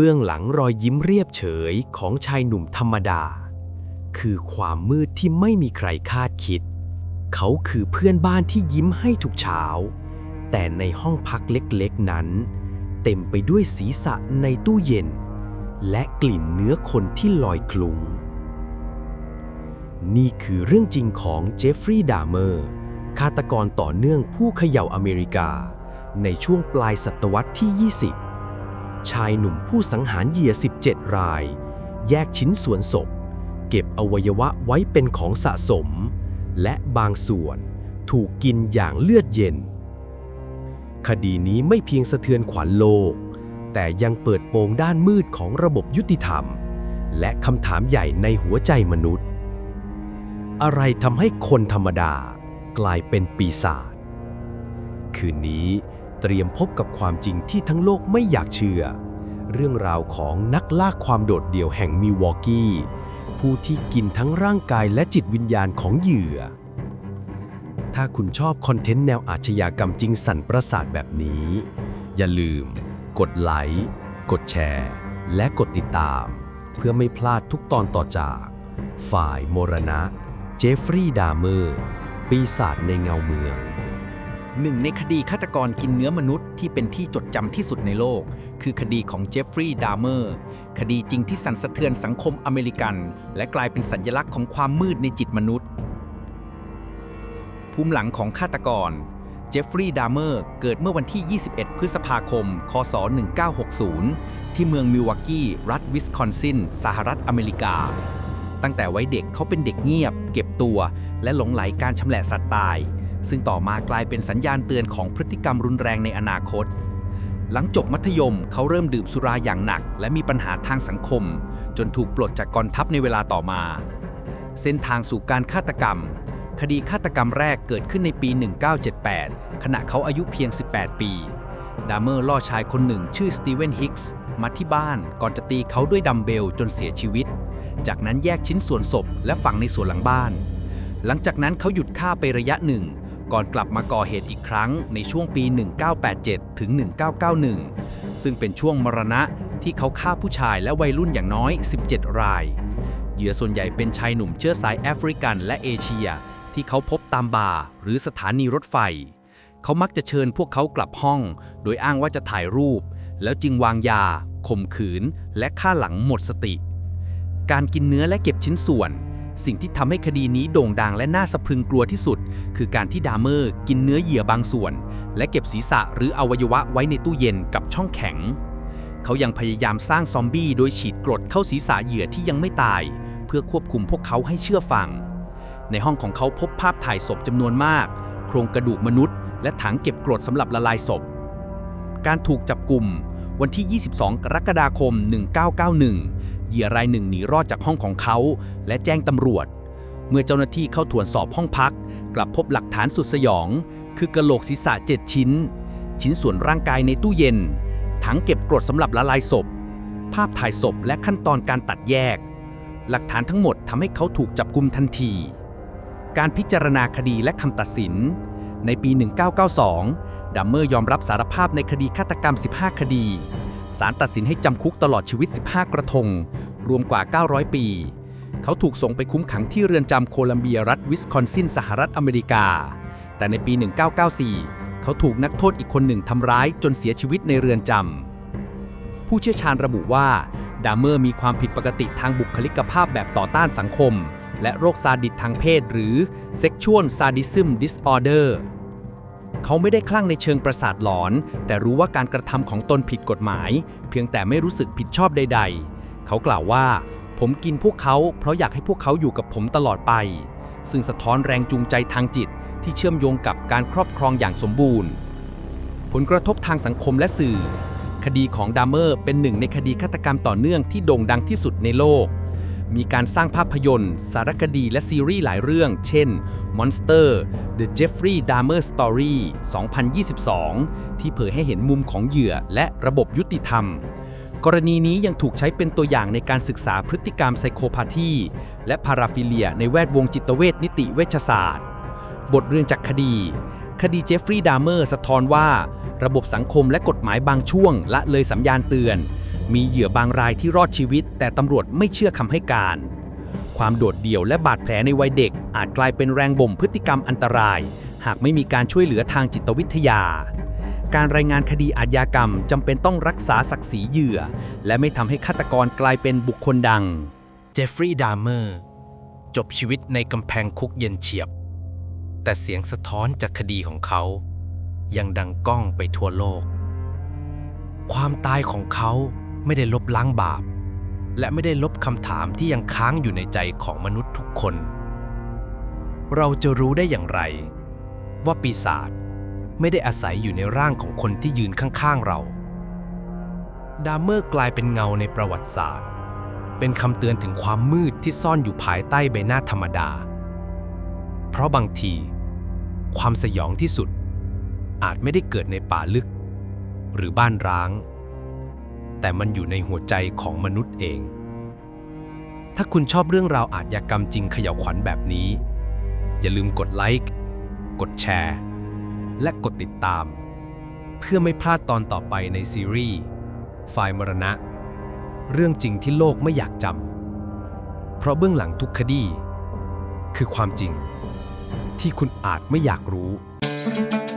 เบื้องหลังรอยยิ้มเรียบเฉยของชายหนุ่มธรรมดา คือความมืดที่ไม่มีใครคาดคิด เขาคือเพื่อนบ้านที่ยิ้มให้ทุกเช้า แต่ในห้องพักเล็กๆนั้น เต็มไปด้วยศีรษะในตู้เย็น และกลิ่นเนื้อคนที่ลอยคลุง นี่คือเรื่องจริงของเจฟฟรีย์ดาเมอร์ฆาตกรต่อเนื่องผู้เขย่าอเมริกา ในช่วงปลายศตวรรษที่ 20 ชายหนุ่มผู้สังหารเหยื่อ 17 ราย แยกชิ้นส่วนศพ เก็บอวัยวะไว้เป็นของสะสม และบางส่วนถูกกินอย่างเลือดเย็น คดีนี้ไม่เพียงสะเทือนขวัญโลก แต่ยังเปิดโปงด้านมืดของระบบยุติธรรม และคำถามใหญ่ในหัวใจมนุษย์ อะไรทำให้คนธรรมดากลายเป็นปีศาจ คืนนี้เตรียมพบกับความจริงที่ทั้งโลกไม่อยากเชื่อ เรื่องราวของนักล่าความโดดเดี่ยวแห่งมิวอกกี้ ผู้ที่กินทั้งร่างกายและจิตวิญญาณของเหยื่อ ถ้าคุณชอบคอนเทนต์แนวอาชญากรรมจริงสั่นประสาทแบบนี้ อย่าลืม กดไลค์ กดแชร์ และกดติดตาม เพื่อไม่พลาดทุกตอนต่อจาก ฝ่ายมรณะ เจฟฟรีย์ดาเมอร์ ปีศาจในเงาเมือง หนึ่งในคดีฆาตกรกินเนื้อมนุษย์ที่เป็นที่จดจำที่สุดในโลก คือคดีของเจฟฟรีย์ดาเมอร์ คดีจริงที่สั่นสะเทือนสังคมอเมริกัน และกลายเป็นสัญลักษณ์ของความมืดในจิตมนุษย์ ภูมิหลังของฆาตกร เจฟฟรีย์ดาเมอร์เกิดเมื่อวันที่ 21 พฤษภาคม คศ 1960 ที่เมืองมิลวอกกี้ รัฐวิสคอนซิน สหรัฐอเมริกา ตั้งแต่ไว้เด็กเขาเป็นเด็กเงียบ เก็บตัว และหลงไหลการชำแหละสัตว์ตาย ซึ่งต่อมากลายเป็นสัญญาณเตือนของพฤติกรรมรุนแรงในอนาคต หลังจบมัธยมเขาเริ่มดื่มสุราอย่างหนัก และมีปัญหาทางสังคม จนถูกปลดจากกองทัพในเวลาต่อมา เส้นทางสู่การฆาตกรรม คดีฆาตกรรมแรกเกิดขึ้นในปี 1978 ขณะเขาอายุเพียง 18 ปี ดามเมอร์ล่อชายคนหนึ่งชื่อสตีเวนฮิกส์มาที่บ้านก่อนจะตีเขาด้วยดัมเบลจนเสียชีวิต จากนั้นแยกชิ้นส่วนศพและฝังในสวนหลังบ้าน หลังจากนั้นเขาหยุดฆ่าไประยะหนึ่ง ก่อนกลับมาก่อเหตุอีกครั้งในช่วงปี 1987 ถึง 1991 ซึ่งเป็นช่วงมรณะที่เขาฆ่าผู้ชายและวัยรุ่นอย่างน้อย 17 ราย เหยื่อส่วนใหญ่เป็นชายหนุ่มเชื้อสายแอฟริกันและเอเชีย ที่เขาพบตามบาร์หรือสถานีรถไฟ เขามักจะเชิญพวกเขากลับห้อง โดยอ้างว่าจะถ่ายรูป แล้วจึงวางยาข่มขืน และฆ่าหลังหมดสติ การกินเนื้อและเก็บชิ้นส่วน สิ่งที่ทำให้คดีนี้โด่งดังและน่าสะพรึงกลัวที่สุด คือการที่ดามเมอร์กินเนื้อเหยื่อบางส่วน และเก็บศีรษะหรืออวัยวะไว้ในตู้เย็นกับช่องแข็ง เขายังพยายามสร้างซอมบี้โดยฉีดกรดเข้าศีรษะเหยื่อที่ยังไม่ตาย เพื่อควบคุมพวกเขาให้เชื่อฟัง ในห้องของเขาพบภาพถ่ายศพจำนวนมาก โครงกระดูกมนุษย์ และถังเก็บกรดสำหรับละลายศพ การถูกจับกลุ่มวันที่ 22 กรกฎาคม 1991 เหยื่อรายหนึ่งหนีรอดจากห้องของเขา และแจ้งตำรวจ เมื่อเจ้าหน้าที่เข้าตรวจสอบห้องพัก กลับพบหลักฐานสุดสยอง คือกระโหลกศีรษะ7ชิ้น ชิ้นส่วนร่างกายในตู้เย็น ถังเก็บกรดสำหรับละลายศพ ภาพถ่ายศพและขั้นตอนการตัดแยก หลักฐานทั้งหมดทำให้เขาถูกจับกุมทันที การพิจารณาคดีและคำตัดสิน ในปี 1992 ดัมเมอร์ยอมรับสารภาพในคดีฆาตกรรม 15 คดี ศาลตัดสินให้จำคุกตลอดชีวิต 15 กระทง รวมกว่า 900 ปี เขาถูกส่งไปคุ้มขังที่เรือนจำโคลัมเบียรัฐวิสคอนซินสหรัฐอเมริกา แต่ในปี 1994 เขาถูกนักโทษอีกคนหนึ่งทำร้ายจนเสียชีวิตในเรือนจำ ผู้เชี่ยวชาญระบุว่า ดามเมอร์มีความผิดปกติทางบุคลิกภาพแบบต่อต้านสังคม และโรคซาดิสทางเพศ หรือ Sexual Sadism Disorder เขาไม่ได้คลั่งในเชิงประสาทหลอน แต่รู้ว่าการกระทำของตนผิดกฎหมาย เพียงแต่ไม่รู้สึกผิดชอบใด ๆ เขากล่าวว่า ผมกินพวกเขา เพราะอยากให้พวกเขาอยู่กับผมตลอดไป ซึ่งสะท้อนแรงจูงใจทางจิต ที่เชื่อมโยงกับการครอบครองอย่างสมบูรณ์ ผลกระทบทางสังคมและสื่อ คดีของดามเมอร์เป็นหนึ่งในคดีฆาตกรรมต่อเนื่องที่โด่งดังที่สุดในโลก มีการสร้างภาพยนตร์ สารคดีและซีรีส์หลายเรื่อง เช่น Monster The Jeffrey Dahmer Story 2022 ที่เผยให้เห็นมุมของเหยื่อและระบบยุติธรรม กรณีนี้ยังถูกใช้เป็นตัวอย่างในการศึกษาพฤติกรรมไซโคพาธีและพาราฟิเลียในแวดวงจิตเวชนิติเวชศาสตร์ บทเรียนจากคดี คดีเจฟฟรีย์ดามเมอร์สะท้อนว่า ระบบสังคมและกฎหมายบางช่วงละเลยสัญญาณเตือน มีเหยื่อบางรายที่รอดชีวิต แต่ตำรวจไม่เชื่อคำให้การ ความโดดเดี่ยวและบาดแผลในวัยเด็ก อาจกลายเป็นแรงบ่มพฤติกรรมอันตราย หากไม่มีการช่วยเหลือทางจิตวิทยา การรายงานคดีอาญากรรมจำเป็นต้องรักษาศักดิ์ศรีเหยื่อ และไม่ทำให้ฆาตกรกลายเป็นบุคคลดัง เจฟฟรีย์ดามเมอร์จบชีวิตในกำแพงคุกเย็นเฉียบ แต่เสียงสะท้อนจากคดีของเขา ยังดังก้องไปทั่วโลก ความตายของเขา ไม่ได้ลบล้างบาป และไม่ได้ลบคำถามที่ยังค้างอยู่ในใจของมนุษย์ทุกคน เราจะรู้ได้อย่างไร ว่าปีศาจไม่ได้อาศัยอยู่ในร่างของคนที่ยืนข้างๆเรา ดามเมอร์กลายเป็นเงาในประวัติศาสตร์ เป็นคำเตือนถึงความมืดที่ซ่อนอยู่ภายใต้ใบหน้าธรรมดา เพราะบางที ความสยองที่สุดอาจไม่ได้เกิดในป่าลึก หรือบ้านร้าง แต่มันอยู่ในหัวใจของมนุษย์เอง ถ้าคุณชอบเรื่องราวอาชญากรรมจริงเขย่าวขวัญแบบนี้ อย่าลืมกดไลค์ กดแชร์ และกดติดตาม เพื่อไม่พลาดตอนต่อไปในซีรีส์ไฟล์มรณะ เรื่องจริงที่โลกไม่อยากจำ เพราะเบื้องหลังทุกคดี คือความจริงที่คุณอาจไม่อยากรู้ Thank